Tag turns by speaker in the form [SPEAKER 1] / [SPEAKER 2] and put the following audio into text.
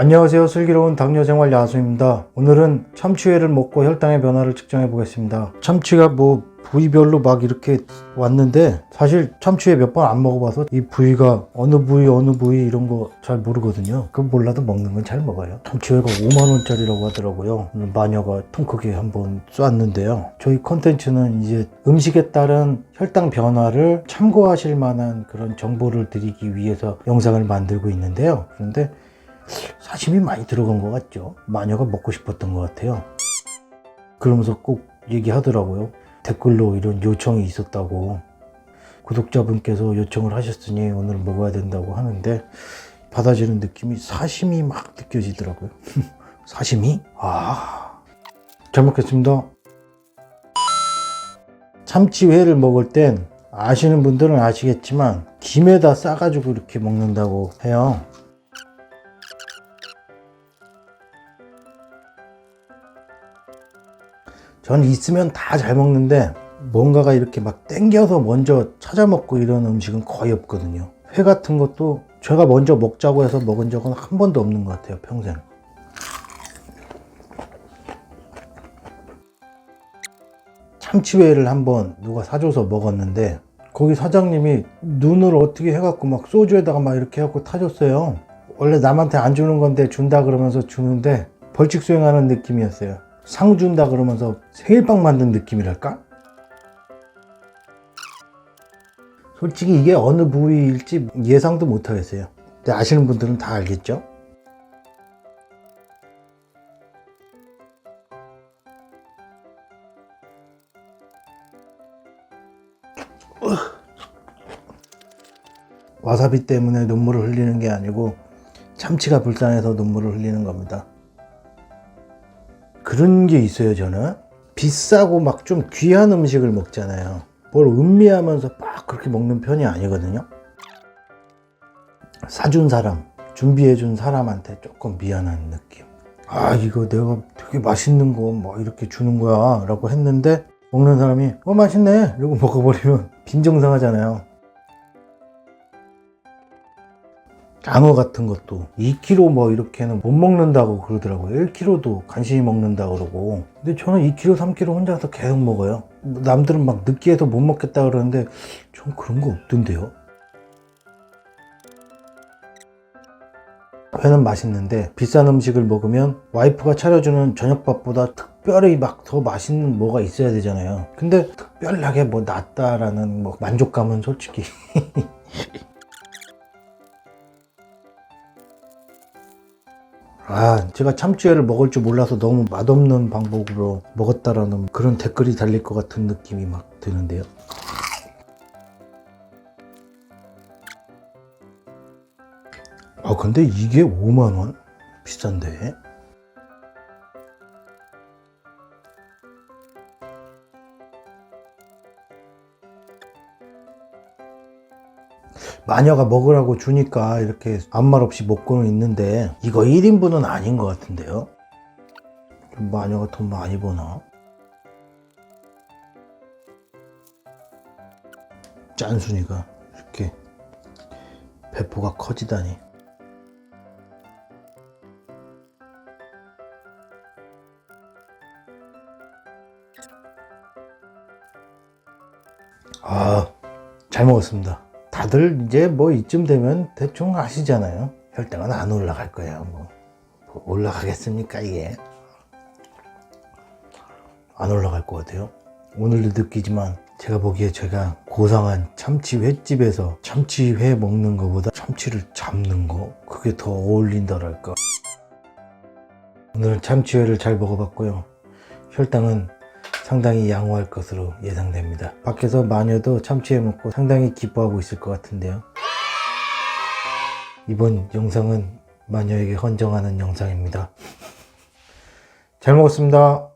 [SPEAKER 1] 안녕하세요. 슬기로운 당뇨생활 야수입니다. 오늘은 참치회를 먹고 혈당의 변화를 측정해 보겠습니다. 참치가 뭐 부위별로 막 이렇게 왔는데 사실 참치회 몇 번 안 먹어봐서 이 부위가 어느 부위 어느 부위 이런 거 잘 모르거든요. 그 몰라도 먹는 건 잘 먹어요. 참치회가 5만 원짜리라고 하더라고요. 오늘 마녀가 통 크게 한번 쐈는데요. 저희 컨텐츠는 이제 음식에 따른 혈당 변화를 참고하실 만한 그런 정보를 드리기 위해서 영상을 만들고 있는데요. 그런데 사심이 많이 들어간 것 같죠. 마녀가 먹고 싶었던 것 같아요. 그러면서 꼭 얘기하더라고요. 댓글로 이런 요청이 있었다고. 구독자분께서 요청을 하셨으니 오늘 먹어야 된다고 하는데 받아지는 느낌이 사심이 막 느껴지더라고요. 사심이? 아. 잘 먹겠습니다. 참치회를 먹을 땐 아시는 분들은 아시겠지만 김에다 싸가지고 이렇게 먹는다고 해요. 전 있으면 다 잘 먹는데 뭔가가 이렇게 막 땡겨서 먼저 찾아 먹고 이런 음식은 거의 없거든요. 회 같은 것도 제가 먼저 먹자고 해서 먹은 적은 한 번도 없는 것 같아요, 평생. 참치회를 한번 누가 사줘서 먹었는데 거기 사장님이 눈을 어떻게 해갖고 막 소주에다가 막 이렇게 해갖고 타줬어요. 원래 남한테 안 주는 건데 준다 그러면서 주는데 벌칙 수행하는 느낌이었어요. 상 준다 그러면서 생일빵 만든 느낌이랄까? 솔직히 이게 어느 부위일지 예상도 못 하겠어요. 근데 아시는 분들은 다 알겠죠? 와사비 때문에 눈물을 흘리는 게 아니고 참치가 불쌍해서 눈물을 흘리는 겁니다. 그런 게 있어요, 저는. 비싸고 막 좀 귀한 음식을 먹잖아요. 뭘 음미하면서 막 그렇게 먹는 편이 아니거든요. 사준 사람, 준비해준 사람한테 조금 미안한 느낌. 아, 이거 내가 되게 맛있는 거 뭐 이렇게 주는 거야. 라고 했는데, 먹는 사람이, 어, 맛있네. 이러고 먹어버리면 빈정상하잖아요. 장어 같은 것도 2kg 뭐 이렇게는 못 먹는다고 그러더라고요. 1kg도 간신히 먹는다 그러고. 근데 저는 2kg, 3kg 혼자서 계속 먹어요. 뭐 남들은 막 느끼해서 못 먹겠다 그러는데 전 그런 거 없던데요. 회는 맛있는데 비싼 음식을 먹으면 와이프가 차려주는 저녁밥보다 특별히 막 더 맛있는 뭐가 있어야 되잖아요. 근데 특별하게 뭐 낫다라는 뭐 만족감은 솔직히 아, 제가 참치회를 먹을 줄 몰라서 너무 맛없는 방법으로 먹었다라는 그런 댓글이 달릴 것 같은 느낌이 막 드는데요. 아, 근데 이게 5만원? 비싼데? 마녀가 먹으라고 주니까 이렇게 아무 말 없이 먹고는 있는데 이거 1인분은 아닌 것 같은데요? 좀 마녀가 돈 많이 버나? 짠순이가 이렇게 배포가 커지다니 아, 잘 먹었습니다. 다들 이제 뭐 이쯤 되면 대충 아시잖아요. 혈당은 안 올라갈 거예요. 뭐, 뭐 올라가겠습니까 이게? 안 올라갈 것 같아요. 오늘도 느끼지만 제가 보기에 제가 고상한 참치 횟집에서 참치 회 먹는 것보다 참치를 잡는 거 그게 더 어울린다랄까. 오늘은 참치회를 잘 먹어봤고요. 혈당은 상당히 양호할 것으로 예상됩니다. 밖에서 마녀도 참치회 먹고 상당히 기뻐하고 있을 것 같은데요. 이번 영상은 마녀에게 헌정하는 영상입니다. 잘 먹었습니다.